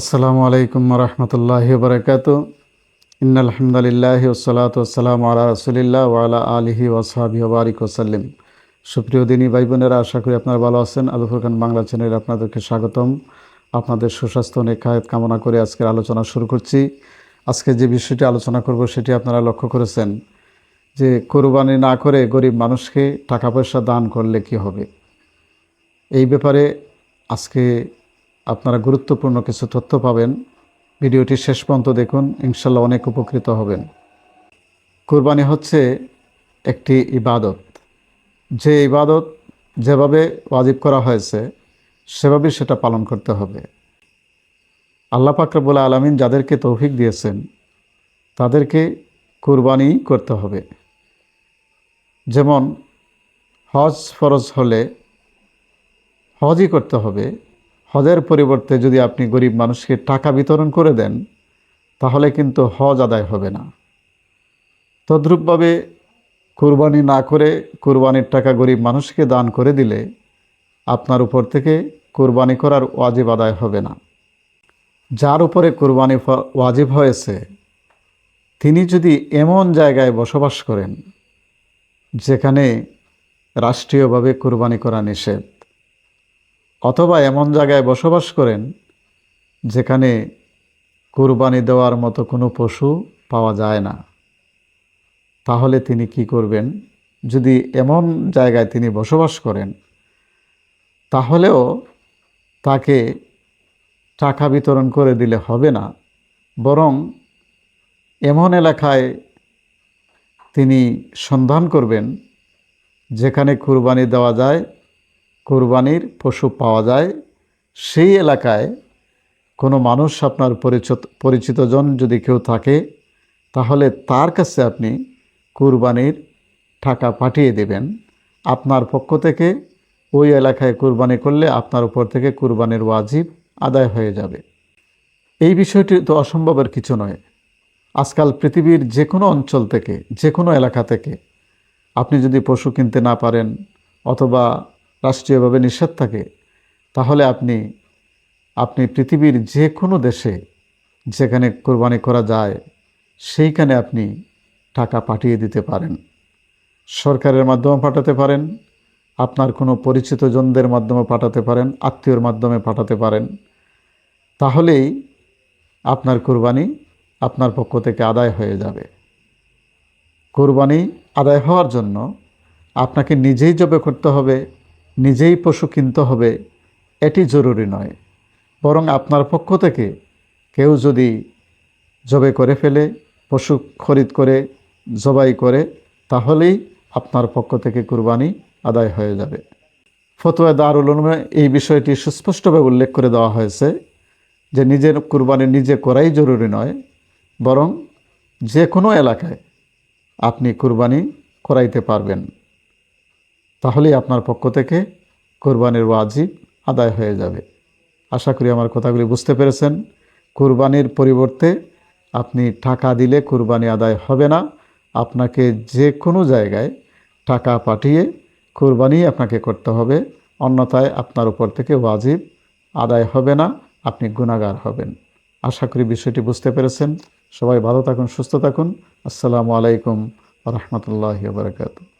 আসসালামু আলাইকুম রহমতুল্লাহ বরকাত ইন্নালহামদুলিল্লাহ ওসলাত ওসালাম আলা রসুলিল্লাহ ওয়ালা আলিহি ওসাহাবি ওবারিক ওসাল্লিম সুপ্রিয় দিনী ভাই বোনেরা আশা করি আপনারা ভালো আছেন। আলু ফুরকান বাংলা চ্যানেলে আপনাদেরকে স্বাগতম। আপনাদের সুস্বাস্থ্য নেখায়ত কামনা করে আজকের আলোচনা শুরু করছি। আজকে যে বিষয়টি আলোচনা করব, সেটি আপনারা লক্ষ্য করেছেন যে কোরবানি না করে গরিব মানুষকে টাকা পয়সা দান করলে কি হবে? এই ব্যাপারে আজকে আপনারা গুরুত্বপূর্ণ কিছু তথ্য পাবেন। ভিডিওটি শেষ পর্যন্ত দেখুন, ইনশাল্লাহ অনেক উপকৃত হবেন। কোরবানি হচ্ছে একটি ইবাদত। যে ইবাদত যেভাবে ওয়াজিব করা হয়েছে, সেভাবেই সেটা পালন করতে হবে। আল্লাহ পাকরবুল আলমিন যাদেরকে তৌফিক দিয়েছেন, তাদেরকে কোরবানি করতে হবে। যেমন হজ ফরজ হলে হজই করতে হবে হজের পরিবর্তে যদি আপনি গরিব মানুষকে টাকা বিতরণ করে দেন, তাহলে কিন্তু হজ আদায় হবে না। তদ্রূপভাবে কুরবানি না করে কুরবানির টাকা গরিব মানুষকে দান করে দিলে আপনার উপর থেকে কুরবানি করার ওয়াজিব আদায় হবে না। যার উপরে কুরবানি ওয়াজিব হয়েছে, তিনি যদি এমন জায়গায় বসবাস করেন, যেখানে রাষ্ট্রীয়ভাবে কুরবানি করা নিষেধ অথবা এমন জায়গায় বসবাস করেন যেখানে কুরবানি দেওয়ার মতো কোনো পশু পাওয়া যায় না। তাহলে তিনি কি করবেন? যদি এমন জায়গায় তিনি বসবাস করেন, তাহলেও তাকে টাকা বিতরণ করে দিলে হবে না। বরং এমন এলাকায় তিনি সন্ধান করবেন, যেখানে কুরবানি দেওয়া যায় কোরবানির পশু পাওয়া যায়, সেই এলাকায় কোনো মানুষ আপনার পরিচিত পরিচিতজন যদি কেউ থাকে, তাহলে তার কাছে আপনি কুরবানির টাকা পাঠিয়ে দেবেন। আপনার পক্ষ থেকে ওই এলাকায় কুরবানি করলে আপনার উপর থেকে কুরবানির ওয়াজিব আদায় হয়ে যাবে। এই বিষয়টি তো অসম্ভবের কিছু নয়। আজকাল পৃথিবীর যে কোনো অঞ্চল থেকে, যে কোনো এলাকা থেকে আপনি যদি পশু কিনতে না পারেন অথবা রাষ্ট্রীয়ভাবে নিষেধ থাকে, তাহলে আপনি আপনি পৃথিবীর যে কোনো দেশে যেখানে কোরবানি করা যায়, সেইখানে আপনি টাকা পাঠিয়ে দিতে পারেন। সরকারের মাধ্যমে পাঠাতে পারেন, আপনার কোনো পরিচিত জনদের মাধ্যমে পাঠাতে পারেন, আত্মীয়র মাধ্যমে পাঠাতে পারেন। তাহলেই আপনার কোরবানি আপনার পক্ষ থেকে আদায় হয়ে যাবে। কোরবানি আদায় হওয়ার জন্য আপনাকে নিজেই জবে করতে হবে নিজেই পশু কিনতে হবে, এটি জরুরি নয়। বরং আপনার পক্ষ থেকে কেউ যদি জবে করে ফেলে, পশু খরিদ করে, জবাই করে, তাহলেই আপনার পক্ষ থেকে কুরবানি আদায় হয়ে যাবে। ফতোয়া দারুল উলুমে এই বিষয়টি সুস্পষ্টভাবে উল্লেখ করে দেওয়া হয়েছে যে নিজের কুরবানি নিজে করাই জরুরি নয়, বরং যে কোনো এলাকায় আপনি কুরবানি করাইতে পারবেন। তাহলেই আপনার পক্ষ থেকে কোরবানির ওয়াজিব আদায় হয়ে যাবে। আশা করি আমার কথাগুলি বুঝতে পেরেছেন। কোরবানির পরিবর্তে আপনি টাকা দিলে কোরবানি আদায় হবে না। আপনাকে যে কোনো জায়গায় টাকা পাঠিয়ে কোরবানি আপনাকে করতে হবে। অন্যথায় আপনার উপর থেকে ওয়াজিব আদায় হবে না। আপনি গুণাগার হবেন। আশা করি বিষয়টি বুঝতে পেরেছেন। সবাই ভালো থাকুন, সুস্থ থাকুন। আসসালামু আলাইকুম রহমতুল্লাহ বারকাতু